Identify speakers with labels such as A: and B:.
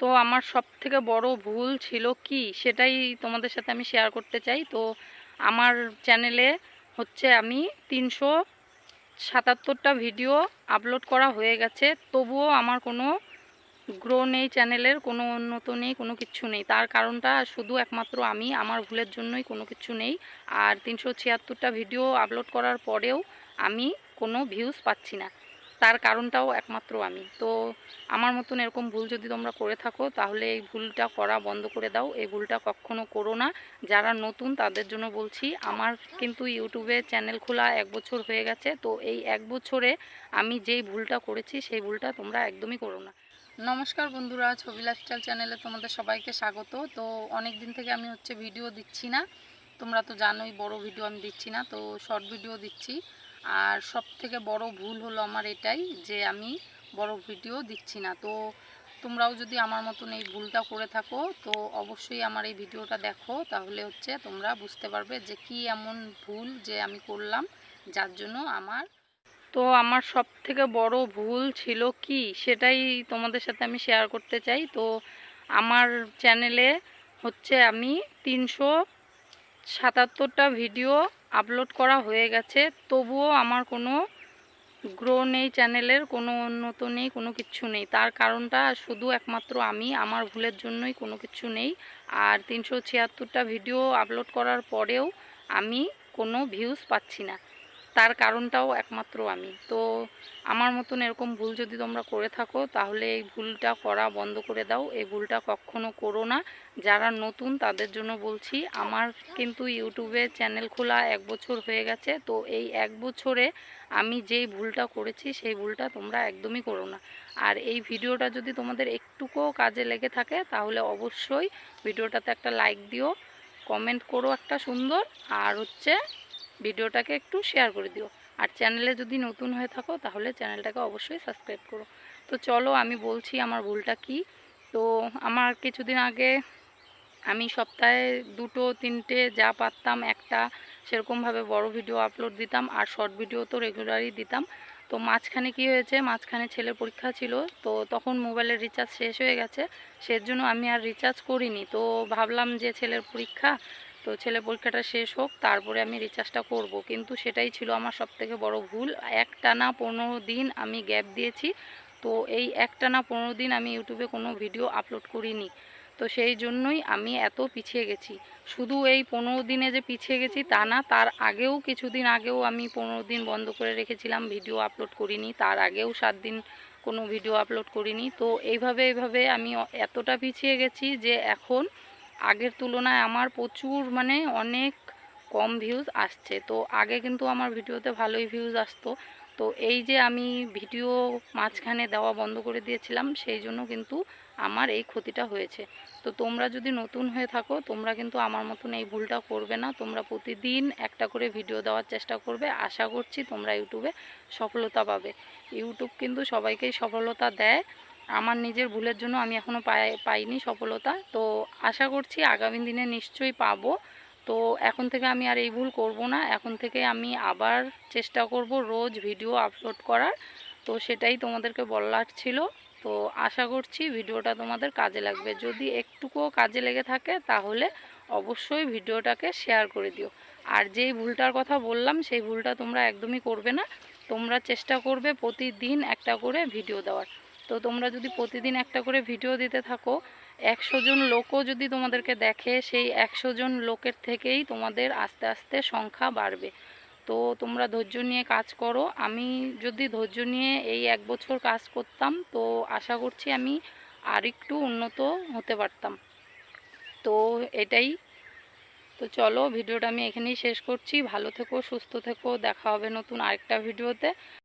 A: তো আমার সব থেকে বড় ভুল ছিল কি সেটাই তোমাদের সাথে আমি শেয়ার করতে চাই। তো আমার চ্যানেলে হচ্ছে আমি তিনশো সাতাত্তরটা ভিডিও আপলোড করা হয়ে গেছে। তবুও আমার কোনো গ্রো নেই চ্যানেলের কোনো উন্নত নেই, কোনো কিছু নেই। তার কারণটা শুধু একমাত্র আমি, আমার ভুলের জন্যই কোনো কিছু নেই। আর তিনশো ছিয়াত্তরটা ভিডিও আপলোড করার পরেও আমি কোনো ভিউজ পাচ্ছি না। তার কারণটাও একমাত্র আমি। তো আমার মতন এরকম ভুল যদি তোমরা করে থাকো, তাহলে এই ভুলটা করা বন্ধ করে দাও। এই ভুলটা কখনো করো না। যারা নতুন, তাদের জন্য বলছি, আমার কিন্তু ইউটিউবে চ্যানেল খোলা এক বছর হয়ে গেছে। তো এই এক বছরে আমি যেই ভুলটা করেছি, সেই ভুলটা তোমরা একদমই করো না। নমস্কার বন্ধুরা, ছবি লাইফস্টাইল চ্যানেলে তোমাদের সবাইকে স্বাগত। তো অনেক দিন থেকে আমি হচ্ছে ভিডিও দিচ্ছি না। তোমরা তো জানোই, বড় ভিডিও আমি দিচ্ছি না। তো শর্ট ভিডিও দিচ্ছি। আর সব থেকে বড় ভুল হলো আমার এটাই যে আমি বড় ভিডিও দিচ্ছি না। তো তোমরাও যদি আমার মতন এই ভুলটা করে থাকো, তো অবশ্যই আমার এই ভিডিওটা দেখো। তাহলে হচ্ছে তোমরা বুঝতে পারবে যে কি এমন ভুল যে আমি করলাম, যার জন্য আমার তো আমার সব থেকে বড় ভুল ছিল কি সেটাই তোমাদের সাথে আমি শেয়ার করতে চাই। তো আমার চ্যানেলে হচ্ছে আমি তিনশো সাতাত্তরটা ভিডিও আপলোড করা হয়ে গেছে। তবুও আমার কোনো গ্রো নেই চ্যানেলের, কোনো উন্নত নেই, কোনো কিছু নেই। তার কারণটা শুধু একমাত্র আমি, আমার ভুলের জন্যই কোনো কিছু নেই। আর তিনশো ছিয়াত্তরটা ভিডিও আপলোড করার পরেও আমি কোনো ভিউজ পাচ্ছি না। তার কারণটাও একমাত্র আমি। তো আমার মতন এরকম ভুল যদি তোমরা করে থাকো, তাহলে এই ভুলটা করা বন্ধ করে দাও। এই ভুলটা কখনো করো না। যারা নতুন, তাদের জন্য বলছি, আমার কিন্তু ইউটিউবে চ্যানেল খোলা এক বছর হয়ে গেছে। তো এই এক বছরে আমি যেই ভুলটা করেছি, সেই ভুলটা তোমরা একদমই করো না। আর এই ভিডিওটা যদি তোমাদের একটুকুও কাজে লেগে থাকে, তাহলে অবশ্যই ভিডিওটাতে একটা লাইক দিও, কমেন্ট করো একটা সুন্দর, আর হচ্ছে ভিডিওটাকে একটু শেয়ার করে দিও। আর চ্যানেলে যদি নতুন হয়ে থাকো, তাহলে চ্যানেলটাকে অবশ্যই সাবস্ক্রাইব করো। তো চলো, আমি বলছি আমার ভুলটা কি। তো আমার কিছুদিন আগে আমি সপ্তাহে দুটো, তিনটে যা পারতাম, একটা সেরকমভাবে বড় ভিডিও আপলোড দিতাম আর শর্ট ভিডিও তো রেগুলারই দিতাম। তো মাঝখানে কি হয়েছে, মাঝখানে ছেলের পরীক্ষা ছিল, তো তখন মোবাইলের রিচার্জ শেষ হয়ে গেছে। সেজন্য আমি আর রিচার্জ করিনি। তো ভাবলাম যে ছেলের পরীক্ষা তো ছেলে পরীক্ষাটা শেষ হোক, তারপরে আমি রিচার্জটা করব। কিন্তু সেটাই ছিল আমার সবথেকে বড় ভুল। একটানা পনেরো দিন আমি গ্যাপ দিয়েছি। তো এই একটানা পনেরো দিন আমি ইউটিউবে কোনো ভিডিও আপলোড করিনি। তো সেই জন্যই আমি এত পিছিয়ে গেছি। শুধু এই পনেরো দিনে যে পিছিয়ে গেছি তা না, তার আগেও কিছুদিন আগেও আমি পনেরো দিন বন্ধ করে রেখেছিলাম ভিডিও আপলোড করিনি। তার আগেও সাত দিন কোনো ভিডিও আপলোড করিনি। তো এইভাবে এইভাবে আমি এতটা পিছিয়ে গেছি যে এখন আগের তুলনায় আমার প্রচুর মানে অনেক কম ভিউজ আসছে। তো আগে কিন্তু আমার ভিডিওতে ভালোই ভিউজ আসতো। তো এই যে আমি ভিডিও মাঝখানে দেওয়া বন্ধ করে দিয়েছিলাম, সেই জন্য কিন্তু আমার এই ক্ষতিটা হয়েছে। তো তোমরা যদি নতুন হয়ে থাকো, তোমরা কিন্তু আমার মতন এই ভুলটা করবে না। তোমরা প্রতিদিন একটা করে ভিডিও দেওয়ার চেষ্টা করবে। আশা করছি তোমরা ইউটিউবে সফলতা পাবে। ইউটিউব কিন্তু সবাইকেই সফলতা দেয়। আমার নিজের ভুলের জন্য আমি এখনও পাই, পাইনি সফলতা। তো আশা করছি আগামী দিনে নিশ্চয়ই পাবো। তো এখন থেকে আমি আর এই ভুল করব না। এখন থেকে আমি আবার চেষ্টা করব রোজ ভিডিও আপলোড করার। তো সেটাই তোমাদেরকে বলার ছিল। তো আশা করছি ভিডিওটা তোমাদের কাজে লাগবে। যদি একটুকুও কাজে লেগে থাকে তাহলে অবশ্যই ভিডিওটাকে শেয়ার করে দিও। আর যেই ভুলটার কথা বললাম, সেই ভুলটা তোমরা একদমই করবে না। তোমরা চেষ্টা করবে প্রতিদিন একটা করে ভিডিও দেওয়ার। তো তোমরা যদি প্রতিদিন একটা করে ভিডিও দিতে থাকো, একশো জন লোকও যদি তোমাদেরকে দেখে, সেই একশো জন লোকের থেকেই তোমাদের আস্তে আস্তে সংখ্যা বাড়বে। তো তোমরা ধৈর্য নিয়ে কাজ করো। আমি যদি ধৈর্য নিয়ে এই এক বছর কাজ করতাম, তো আশা করছি আমি আর একটু উন্নত হতে পারতাম। তো এটাই। তো চলো, ভিডিওটা আমি এখানেই শেষ করছি। ভালো থেকো, সুস্থ থেকো। দেখা হবে নতুন আরেকটা ভিডিওতে।